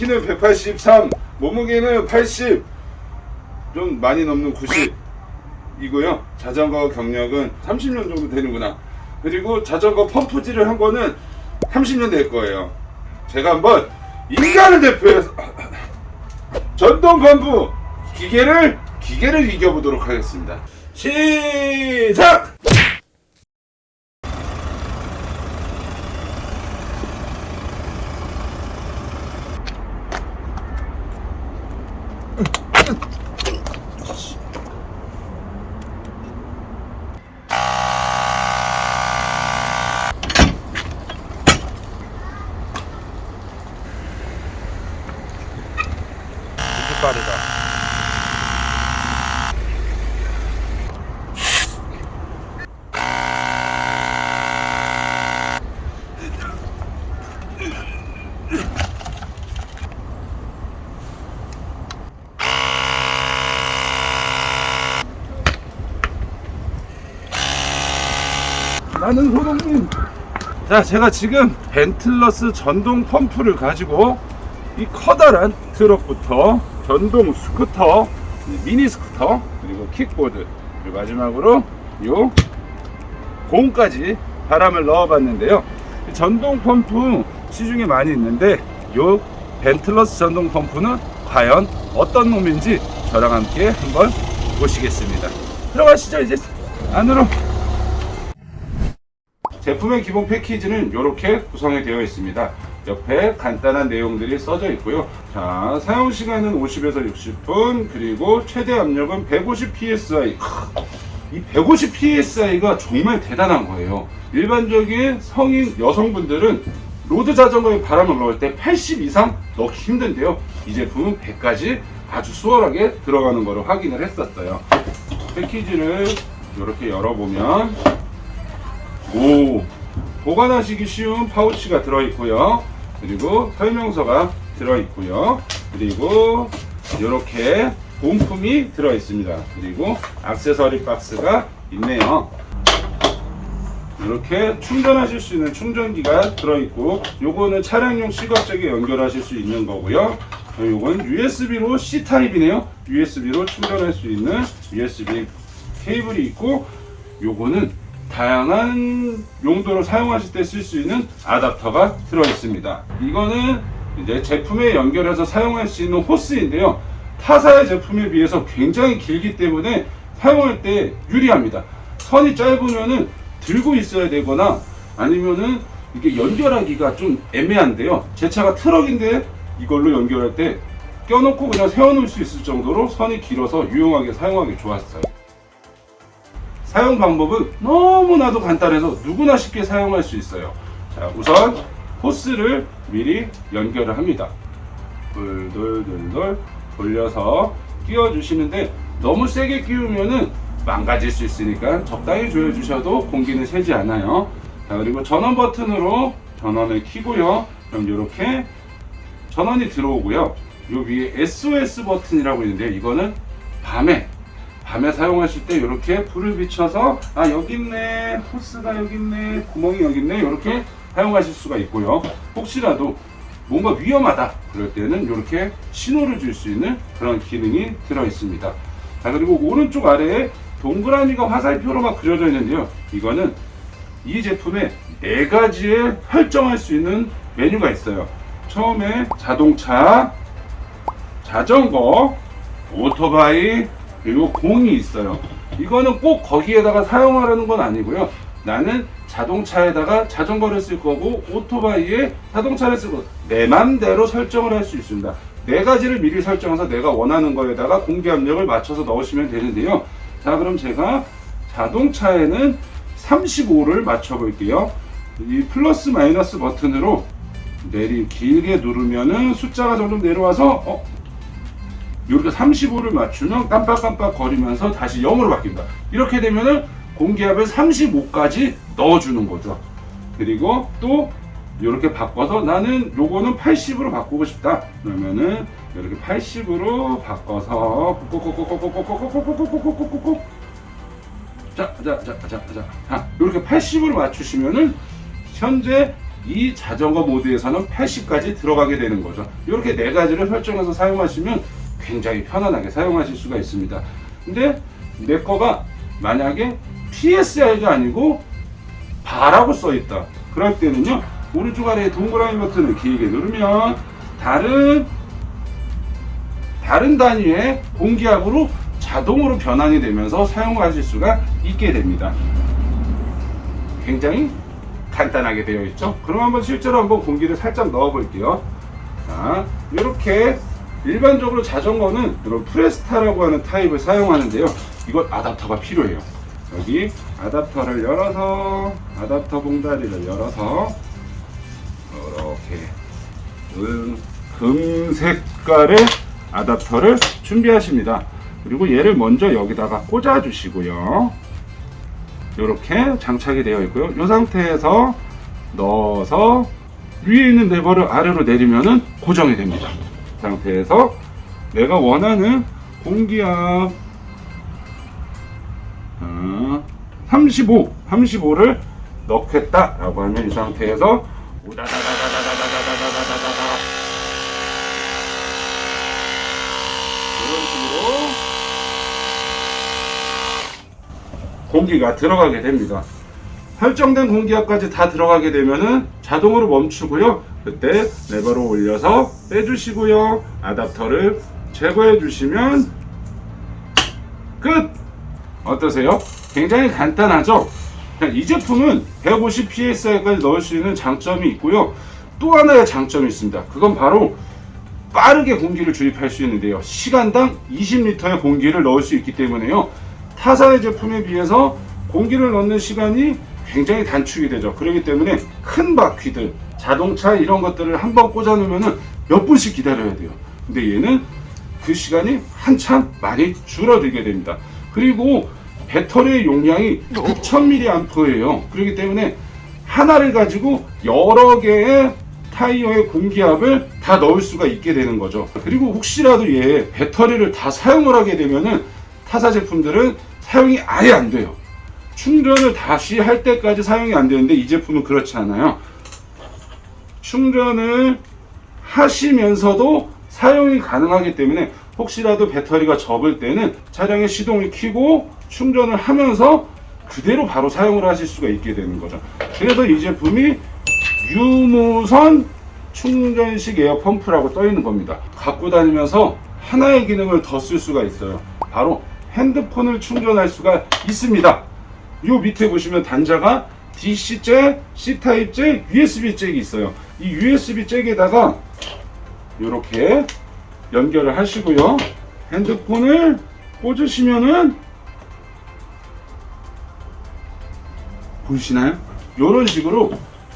키는 183, 몸무게는 80, 좀 많이 넘는 90 이고요. 자전거 경력은 30년 정도 되는구나. 그리고 자전거 펌프질을 한 거는 30년 될 거예요. 제가 한번 인간을 대표해서 전동 펌프 기계를 기계를 이겨보도록 하겠습니다. 시작! 색깔이다. 나는 소동님. 자, 제가 지금 벤틀러스 전동 펌프를 가지고 이 커다란 트럭부터 전동 스쿠터, 미니 스쿠터, 그리고 킥보드, 그리고 마지막으로 요 공까지 바람을 넣어봤는데요. 이 전동 펌프 시중에 많이 있는데 요 벤틀러스 전동 펌프는 과연 어떤 놈인지 저랑 함께 한번 보시겠습니다. 들어가시죠 이제 안으로. 제품의 기본 패키지는 이렇게 구성이 되어 있습니다. 옆에 간단한 내용들이 써져 있고요. 자, 사용 시간은 50에서 60분, 그리고 최대 압력은 150 psi. 이 150 psi가 정말 대단한 거예요. 일반적인 성인 여성분들은 로드 자전거에 바람을 넣을 때 80 이상 넣기 힘든데요. 이 제품은 100까지 아주 수월하게 들어가는 거를 확인을 했었어요. 패키지를 이렇게 열어보면 오. 보관하시기 쉬운 파우치가 들어있고요. 그리고 설명서가 들어있고요. 그리고 이렇게 본품이 들어있습니다. 그리고 액세서리 박스가 있네요. 이렇게 충전하실 수 있는 충전기가 들어있고 요거는 차량용 시각적에 연결하실 수 있는 거고요. 요건 USB로 C 타입이네요. USB로 충전할 수 있는 USB 케이블이 있고 요거는 다양한 용도로 사용하실 때 쓸 수 있는 아답터가 들어 있습니다. 이거는 이제 제품에 연결해서 사용할 수 있는 호스인데요. 타사의 제품에 비해서 굉장히 길기 때문에 사용할 때 유리합니다. 선이 짧으면은 들고 있어야 되거나 아니면은 이게 연결하기가 좀 애매한데요. 제 차가 트럭인데 이걸로 연결할 때 껴놓고 그냥 세워놓을 수 있을 정도로 선이 길어서 유용하게 사용하기 좋았어요. 사용 방법은 너무나도 간단해서 누구나 쉽게 사용할 수 있어요. 자, 우선 호스를 미리 연결을 합니다. 돌돌돌돌 돌려서 끼워 주시는데 너무 세게 끼우면은 망가질 수 있으니까 적당히 조여 주셔도 공기는 새지 않아요. 자, 그리고 전원 버튼으로 전원을 켜고요. 그럼 이렇게 전원이 들어오고요. 요 위에 SOS 버튼이라고 있는데 이거는 밤에 밤에 사용하실 때 이렇게 불을 비춰서 아 여기 있네 호스가 여기 있네 구멍이 여기 있네 이렇게 사용하실 수가 있고요. 혹시라도 뭔가 위험하다 그럴 때는 이렇게 신호를 줄 수 있는 그런 기능이 들어 있습니다. 자 그리고 오른쪽 아래에 동그라미가 화살표로만 그려져 있는데요. 이거는 이 제품에 네 가지의 설정할 수 있는 메뉴가 있어요. 처음에 자동차 자전거 오토바이 그리고 공이 있어요. 이거는 꼭 거기에다가 사용하라는 건 아니고요. 나는 자동차에다가 자전거를 쓸 거고 오토바이에 자동차를 쓰고 내 맘대로 설정을 할 수 있습니다. 네 가지를 미리 설정해서 내가 원하는 거에다가 공기 압력을 맞춰서 넣으시면 되는데요. 자, 그럼 제가 자동차에는 35를 맞춰 볼게요. 이 플러스 마이너스 버튼으로 내리 길게 누르면은 숫자가 점점 내려와서 어, 이렇게 35를 맞추면 깜빡깜빡 거리면서 다시 0으로 바뀝니다. 이렇게 되면은 공기압을 35까지 넣어주는 거죠. 그리고 또 이렇게 바꿔서 나는 요거는 80으로 바꾸고 싶다. 그러면은 이렇게 80으로 바꿔서 꾹꾹꾹꾹꾹꾹꾹꾹꾹꾹꾹꾹꾹꾹꾹 자, 자, 자, 자, 자, 자, 이렇게 80으로 맞추시면은 현재 이 자전거 모드에서는 80까지 들어가게 되는 거죠. 이렇게 네 가지를 설정해서 사용하시면 굉장히 편안하게 사용하실 수가 있습니다. 근데 내 거가 만약에 PSI가 아니고 바라고 써 있다. 그럴 때는요. 오른쪽 아래 동그라미 버튼을 길게 누르면 다른 다른 단위의 공기압으로 자동으로 변환이 되면서 사용하실 수가 있게 됩니다. 굉장히 간단하게 되어 있죠. 그럼 한번 실제로 한번 공기를 살짝 넣어 볼게요. 자, 이렇게 일반적으로 자전거는 이런 프레스타라고 하는 타입을 사용하는데요. 이건 아답터가 필요해요. 여기 아답터를 열어서 아답터 봉다리를 열어서 이렇게 은, 금 색깔의 아답터를 준비하십니다. 그리고 얘를 먼저 여기다가 꽂아 주시고요. 이렇게 장착이 되어 있고요. 이 상태에서 넣어서 위에 있는 레버를 아래로 내리면은 고정이 됩니다. 이 상태에서 내가 원하는 공기압 어, 35, 35를 넣겠다라고 하면 이 상태에서 우다다다다다다다다다다다 이런 식으로 공기가 들어가게 됩니다. 설정된 공기압까지 다 들어가게 되면은 자동으로 멈추고요. 그때 레버로 올려서 빼주시고요. 아답터를 제거해 주시면 끝! 어떠세요? 굉장히 간단하죠? 이 제품은 150 psi까지 넣을 수 있는 장점이 있고요. 또 하나의 장점이 있습니다. 그건 바로 빠르게 공기를 주입할 수 있는데요. 시간당 20리터의 공기를 넣을 수 있기 때문에요. 타사의 제품에 비해서 공기를 넣는 시간이 굉장히 단축이 되죠. 그렇기 때문에 큰 바퀴들, 자동차 이런 것들을 한 번 꽂아 놓으면 몇 분씩 기다려야 돼요. 근데 얘는 그 시간이 한참 많이 줄어들게 됩니다. 그리고 배터리의 용량이 6000mAh예요. 그렇기 때문에 하나를 가지고 여러 개의 타이어의 공기압을 다 넣을 수가 있게 되는 거죠. 그리고 혹시라도 얘 배터리를 다 사용을 하게 되면은 타사 제품들은 사용이 아예 안 돼요. 충전을 다시 할 때까지 사용이 안 되는데 이 제품은 그렇지 않아요. 충전을 하시면서도 사용이 가능하기 때문에 혹시라도 배터리가 접을 때는 차량의 시동을 켜고 충전을 하면서 그대로 바로 사용을 하실 수가 있게 되는 거죠. 그래서 이 제품이 유무선 충전식 에어 펌프라고 떠 있는 겁니다. 갖고 다니면서 하나의 기능을 더 쓸 수가 있어요. 바로 핸드폰을 충전할 수가 있습니다. 요 밑에 보시면 단자가 DC 잭, C 타입 잭, USB 잭이 있어요. 이 USB 잭에다가 이렇게 연결을 하시고요. 핸드폰을 꽂으시면은 보이시나요? 이런 식으로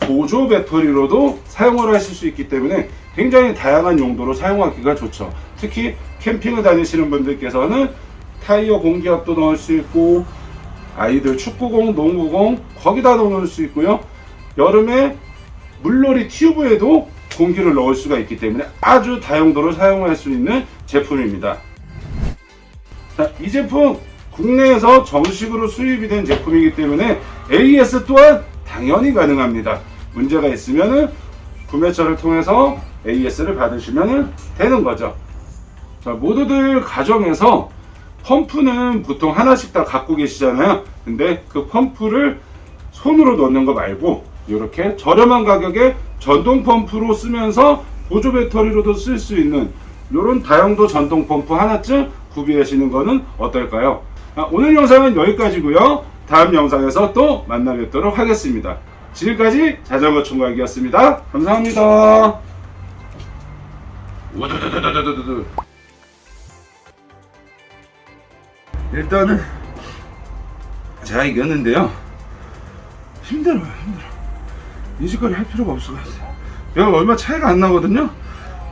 보조 배터리로도 사용을 하실 수 있기 때문에 굉장히 다양한 용도로 사용하기가 좋죠. 특히 캠핑을 다니시는 분들께서는 타이어 공기압도 넣을 수 있고 아이들 축구공, 농구공 거기다 넣을 수 있고요. 여름에 물놀이 튜브에도 공기를 넣을 수가 있기 때문에 아주 다용도로 사용할 수 있는 제품입니다. 자, 이 제품 국내에서 정식으로 수입이 된 제품이기 때문에 AS 또한 당연히 가능합니다. 문제가 있으면은 구매처를 통해서 AS를 받으시면 되는 거죠. 자, 모두들 가정에서 펌프는 보통 하나씩 다 갖고 계시잖아요. 근데 그 펌프를 손으로 넣는 거 말고 이렇게 저렴한 가격에 전동 펌프로 쓰면서 보조 배터리로도 쓸 수 있는 이런 다용도 전동 펌프 하나쯤 구비하시는 거는 어떨까요? 아, 오늘 영상은 여기까지고요. 다음 영상에서 또 만나 뵙도록 하겠습니다. 지금까지 자전거 총각이었습니다. 감사합니다. 일단은 제가 이겼는데요. 힘들어요, 힘들어. 이직거리 할 필요가 없을 것 같아요. 내가 얼마 차이가 안 나거든요.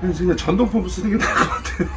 그냥 전동 펌프 쓰는 게 나을 것 같아요.